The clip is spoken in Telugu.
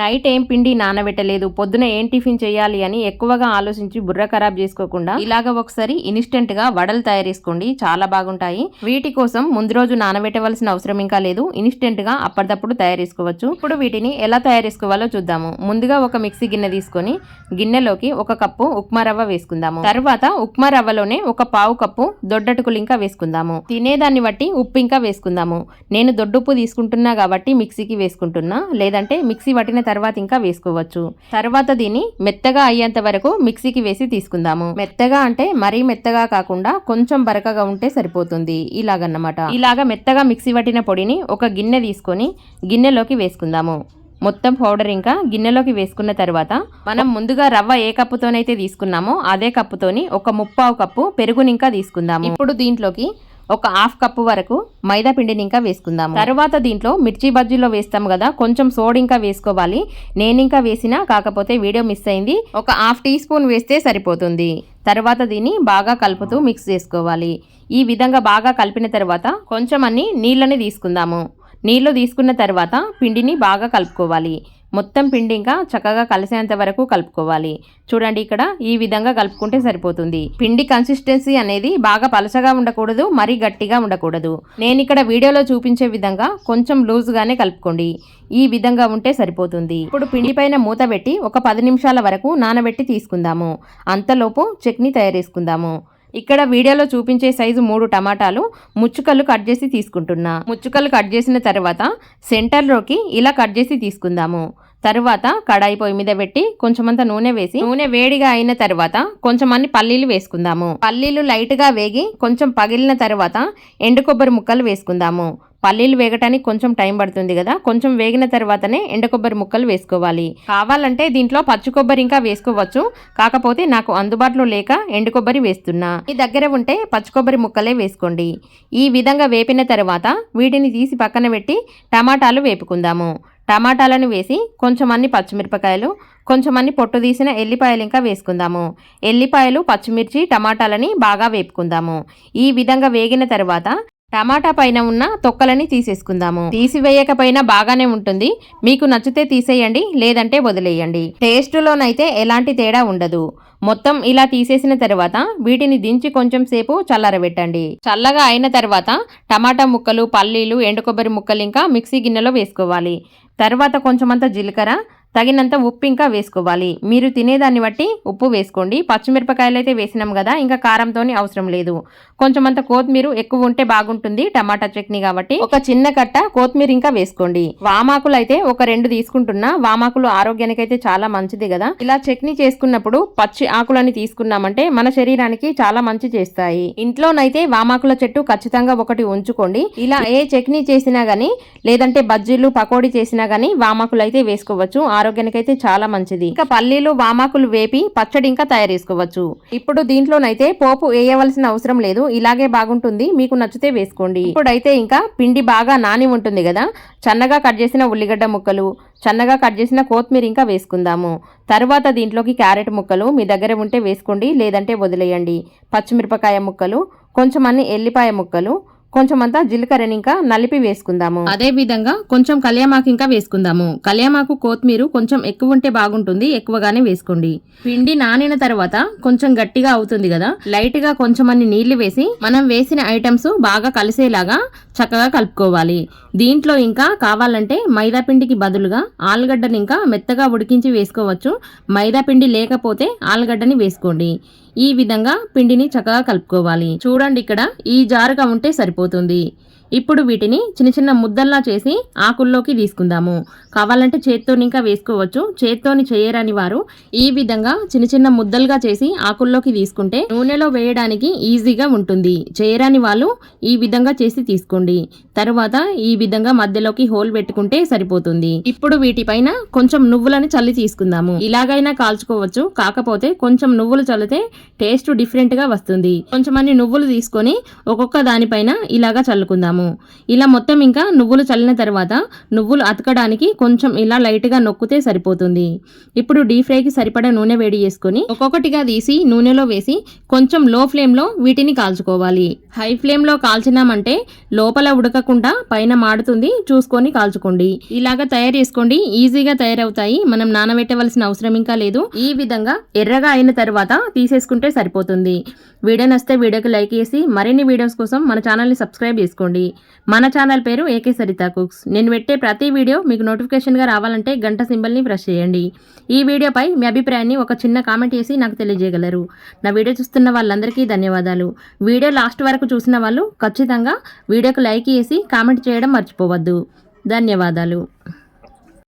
నైట్ ఏం పిండి నానబెట్టలేదు పొద్దున ఏం టిఫిన్ చేయాలి అని ఎక్కువగా ఆలోచించి బుర్ర ఖరాబ్ చేసుకోకుండా ఇలాగ ఒకసారి ఇన్స్టెంట్గా వడలు తయారు చేసుకోండి చాలా బాగుంటాయి. వీటి కోసం ముందు రోజు నానబెట్టవలసిన అవసరం ఇంకా లేదు ఇన్స్టెంట్గా అప్పటిదప్పుడు తయారు చేసుకోవచ్చు. ఇప్పుడు వీటిని ఎలా తయారు చేసుకోవాలో చూద్దాము. ముందుగా ఒక మిక్సీ గిన్నె తీసుకొని గిన్నెలోకి ఒక కప్పు ఉప్మా రవ్వ వేసుకుందాము. తర్వాత ఉప్మా రవ్వలోనే ఒక పావు కప్పు దొడ్డటుకులు ఇంకా వేసుకుందాము. తినేదాన్ని బట్టి ఉప్పు ఇంకా వేసుకుందాము. నేను దొడ్డుప్పు తీసుకుంటున్నా కాబట్టి మిక్సీకి వేసుకుంటున్నా లేదంటే మిక్సీ పట్టిన తర్వాత ఇంకా వేసుకోవచ్చు. తర్వాత దీన్ని మెత్తగా అయ్యేంత వరకు మిక్సీకి వేసి తీసుకుందాము. మెత్తగా అంటే మరీ మెత్తగా కాకుండా కొంచెం బరకగా ఉంటే సరిపోతుంది. ఇలాగన్నమాట. ఇలాగ మెత్తగా మిక్సీ పట్టిన పొడిని ఒక గిన్నె తీసుకొని గిన్నెలోకి వేసుకుందాము. మొత్తం పౌడర్ ఇంకా గిన్నెలోకి వేసుకున్న తర్వాత మనం ముందుగా రవ్వ ఏ కప్పుతోనైతే తీసుకున్నామో అదే కప్పుతోని ఒక ముప్పావు కప్పు పెరుగుని ఇంకా తీసుకుందాము. ఇప్పుడు దీంట్లోకి ఒక హాఫ్ కప్పు వరకు మైదా పిండిని ఇంకా వేసుకుందాము. తర్వాత దీంట్లో మిర్చి బజ్జీలో వేస్తాం కదా కొంచెం సోడ్ ఇంకా వేసుకోవాలి. నేను ఇంకా వేసినా కాకపోతే వీడియో మిస్ అయింది. ఒక హాఫ్ టీ స్పూన్ వేస్తే సరిపోతుంది. తర్వాత దీన్ని బాగా కలుపుతూ మిక్స్ చేసుకోవాలి. ఈ విధంగా బాగా కలిపిన తర్వాత కొంచెం అన్ని నీళ్ళని తీసుకుందాము. నీళ్ళు తీసుకున్న తర్వాత పిండిని బాగా కలుపుకోవాలి. మొత్తం పిండి ఇంకా చక్కగా కలిసేంత వరకు కలుపుకోవాలి. చూడండి ఇక్కడ ఈ విధంగా కలుపుకుంటే సరిపోతుంది. పిండి కన్సిస్టెన్సీ అనేది బాగా పలచగా ఉండకూడదు మరీ గట్టిగా ఉండకూడదు. నేను ఇక్కడ వీడియోలో చూపించే విధంగా కొంచెం లూజ్గానే కలుపుకోండి. ఈ విధంగా ఉంటే సరిపోతుంది. ఇప్పుడు పిండి పైన మూత పెట్టి ఒక పది నిమిషాల వరకు నానబెట్టి తీసుకుందాము. అంతలోపు చట్నీ తయారు చేసుకుందాము. ఇక్కడ వీడియోలో చూపించే సైజు మూడు టమాటాలు ముచ్చుకలు కట్ చేసి తీసుకుంటున్నా. ముచ్చుకలు కట్ చేసిన తర్వాత సెంటర్లోకి ఇలా కట్ చేసి తీసుకుందాము. తర్వాత కడాయి పొయ్యి మీద పెట్టి కొంచెమంత నూనె వేసి నూనె వేడిగా అయిన తర్వాత కొంచెమన్ని పల్లీలు వేసుకుందాము. పల్లీలు లైట్గా వేగి కొంచెం పగిలిన తర్వాత ఎండు కొబ్బరి ముక్కలు వేసుకుందాము. పల్లీలు వేగటానికి కొంచెం టైం పడుతుంది కదా. కొంచెం వేగిన తర్వాతనే ఎండ కొబ్బరి ముక్కలు వేసుకోవాలి. కావాలంటే దీంట్లో పచ్చి కొబ్బరి ఇంకా వేసుకోవచ్చు. కాకపోతే నాకు అందుబాటులో లేక ఎండు కొబ్బరి వేస్తున్నా. మీ దగ్గర ఉంటే పచ్చి కొబ్బరి ముక్కలే వేసుకోండి. ఈ విధంగా వేపిన తర్వాత వీటిని తీసి పక్కన పెట్టి టమాటాలు వేపుకుందాము. టమాటాలను వేసి కొంచెం అన్ని పచ్చిమిరపకాయలు కొంచెం అన్ని పొట్టు తీసిన ఎల్లిపాయలు ఇంకా వేసుకుందాము. ఎల్లిపాయలు పచ్చిమిర్చి టమాటాలని బాగా వేపుకుందాము. ఈ విధంగా వేగిన తర్వాత టమాటా పైన ఉన్న తొక్కలని తీసేసుకుందాము. తీసివేయకపోయినా బాగానే ఉంటుంది. మీకు నచ్చితే తీసేయండి లేదంటే వదిలేయండి. టేస్ట్లోనైతే ఎలాంటి తేడా ఉండదు. మొత్తం ఇలా తీసేసిన తర్వాత వీటిని దించి కొంచెం సేపు చల్లారబెట్టండి. చల్లగా అయిన తర్వాత టమాటా ముక్కలు పల్లీలు ఎండు కొబ్బరి ముక్కలు ఇంకా మిక్సీ గిన్నెలో వేసుకోవాలి. తర్వాత కొంచెమంత జీలకర్ర తగినంత ఉప్పు ఇంకా వేసుకోవాలి. మీరు తినేదాన్ని బట్టి ఉప్పు వేసుకోండి. పచ్చిమిరపకాయలు అయితే వేసినాం కదా ఇంకా కారంతోని అవసరం లేదు. కొంచెమంత కొత్తిమీర ఎక్కువ ఉంటే బాగుంటుంది టమాటా చట్నీ కాబట్టి. ఒక చిన్న కట్ట కొత్తిమీర ఇంకా వేసుకోండి. వామాకులు అయితే ఒక రెండు తీసుకుంటున్నా. వామాకులు ఆరోగ్యానికి అయితే చాలా మంచిది కదా. ఇలా చట్నీ చేసుకున్నప్పుడు పచ్చి ఆకులని తీసుకున్నామంటే మన శరీరానికి చాలా మంచి చేస్తాయి. ఇంట్లోనైతే వామాకుల చెట్టు ఖచ్చితంగా ఒకటి ఉంచుకోండి. ఇలా ఏ చట్నీ చేసినా గానీ లేదంటే బజ్జీలు పకోడీ చేసినా గానీ వామాకులు అయితే వేసుకోవచ్చు ఆరోగ్యానికి అయితే చాలా మంచిది. ఇంకా పల్లీలు వామాకులు వేపి పచ్చడి ఇంకా తయారు చేసుకోవచ్చు. ఇప్పుడు దీంట్లోనైతే పోపు వేయవలసిన అవసరం లేదు. ఇలాగే బాగుంటుంది. మీకు నచ్చితే వేసుకోండి. ఇప్పుడైతే ఇంకా పిండి బాగా నాని ఉంటుంది కదా చన్నగా కట్ చేసిన ఉల్లిగడ్డ ముక్కలు చన్నగా కట్ చేసిన కొత్తిమీర ఇంకా వేసుకుందాము. తర్వాత దీంట్లోకి క్యారెట్ ముక్కలు మీ దగ్గర ఉంటే వేసుకోండి లేదంటే వదిలేయండి. పచ్చిమిరపకాయ ముక్కలు కొంచెం అన్ని ఎల్లిపాయ ముక్కలు కొంచెం అంతా జీలకర్రని ఇంకా నలిపి వేసుకుందాము. అదే విధంగా కొంచెం కళ్యామాకు ఇంకా వేసుకుందాము. కళ్యామాకు కొత్తిమీర కొంచెం ఎక్కువ ఉంటే బాగుంటుంది ఎక్కువగానే వేసుకోండి. పిండి నానిన తర్వాత కొంచెం గట్టిగా అవుతుంది కదా లైట్గా కొంచెం అన్ని నీళ్ళు వేసి మనం వేసిన ఐటమ్స్ బాగా కలిసేలాగా చక్కగా కలుపుకోవాలి. దీంట్లో ఇంకా కావాలంటే మైదా పిండికి బదులుగా ఆలుగడ్డని ఇంకా మెత్తగా ఉడికించి వేసుకోవచ్చు. మైదా పిండి లేకపోతే ఆలుగడ్డని వేసుకోండి. ఈ విధంగా పిండిని చక్కగా కలుపుకోవాలి. చూడండి ఇక్కడ ఈ జారుగా ఉంటే సరిపోతుంది. ఇప్పుడు వీటిని చిన్న చిన్న ముద్దల్లా చేసి ఆకుల్లోకి తీసుకుందాము. కావాలంటే చేత్తోని ఇంకా వేసుకోవచ్చు. చేత్తోని చేయరాని వారు ఈ విధంగా చిన్న చిన్న ముద్దలుగా చేసి ఆకుల్లోకి తీసుకుంటే నూనెలో వేయడానికి ఈజీగా ఉంటుంది. చేయరాని వాళ్ళు ఈ విధంగా చేసి తీసుకోండి. తరువాత ఈ విధంగా మధ్యలోకి హోల్ పెట్టుకుంటే సరిపోతుంది. ఇప్పుడు వీటిపైన కొంచెం నువ్వులని చల్లి తీసుకుందాము. ఇలాగైనా కాల్చుకోవచ్చు. కాకపోతే కొంచెం నువ్వులు చల్లితే టేస్ట్ డిఫరెంట్గా వస్తుంది. కొంచెం అన్ని నువ్వులు తీసుకొని ఒక్కొక్క దానిపైన ఇలాగా చల్లుకుందాము. చల్లుకుందాము ఇలా మొత్తం ఇంకా నువ్వులు చల్లిన తర్వాత నువ్వులు అతకడానికి కొంచెం ఇలా లైట్గా నొక్కితే సరిపోతుంది. ఇప్పుడు డీప్ ఫ్రైకి సరిపడా నూనె వేడి చేసుకొని ఒక్కొక్కటిగా తీసి నూనెలో వేసి కొంచెం లో ఫ్లేమ్లో వీటిని కాల్చుకోవాలి. హై ఫ్లేమ్లో కాల్చినామంటే లోపల ఉడకకుండా పైన మాడుతుంది చూసుకొని కాల్చుకోండి. ఇలాగా తయారు చేసుకోండి. ఈజీగా తయారవుతాయి. మనం నానబెట్టవలసిన అవసరం ఇంకా లేదు. ఈ విధంగా ఎర్రగా అయిన తర్వాత తీసేసుకుంటే సరిపోతుంది. వీడియో నస్తే వీడియోకి లైక్ చేసి మరిన్ని వీడియోస్ కోసం మన ఛానల్ని సబ్స్క్రైబ్ చేసుకోండి. చేసుకోండి మన ఛానల్ పేరు ఏకే సరిత కుక్స్. నేను పెట్టే ప్రతి వీడియో మీకు నోటిఫికేషన్గా రావాలంటే గంట సింబల్ని ప్రెస్ చేయండి. ఈ వీడియోపై మీ అభిప్రాయాన్ని ఒక చిన్న కామెంట్ చేసి నాకు తెలియజేయగలరు. నా వీడియో చూస్తున్న వాళ్ళందరికీ ధన్యవాదాలు. వీడియో లాస్ట్ వరకు చూసిన వాళ్ళు ఖచ్చితంగా వీడియోకు లైక్ చేసి కామెంట్ చేయడం మర్చిపోవద్దు. ధన్యవాదాలు.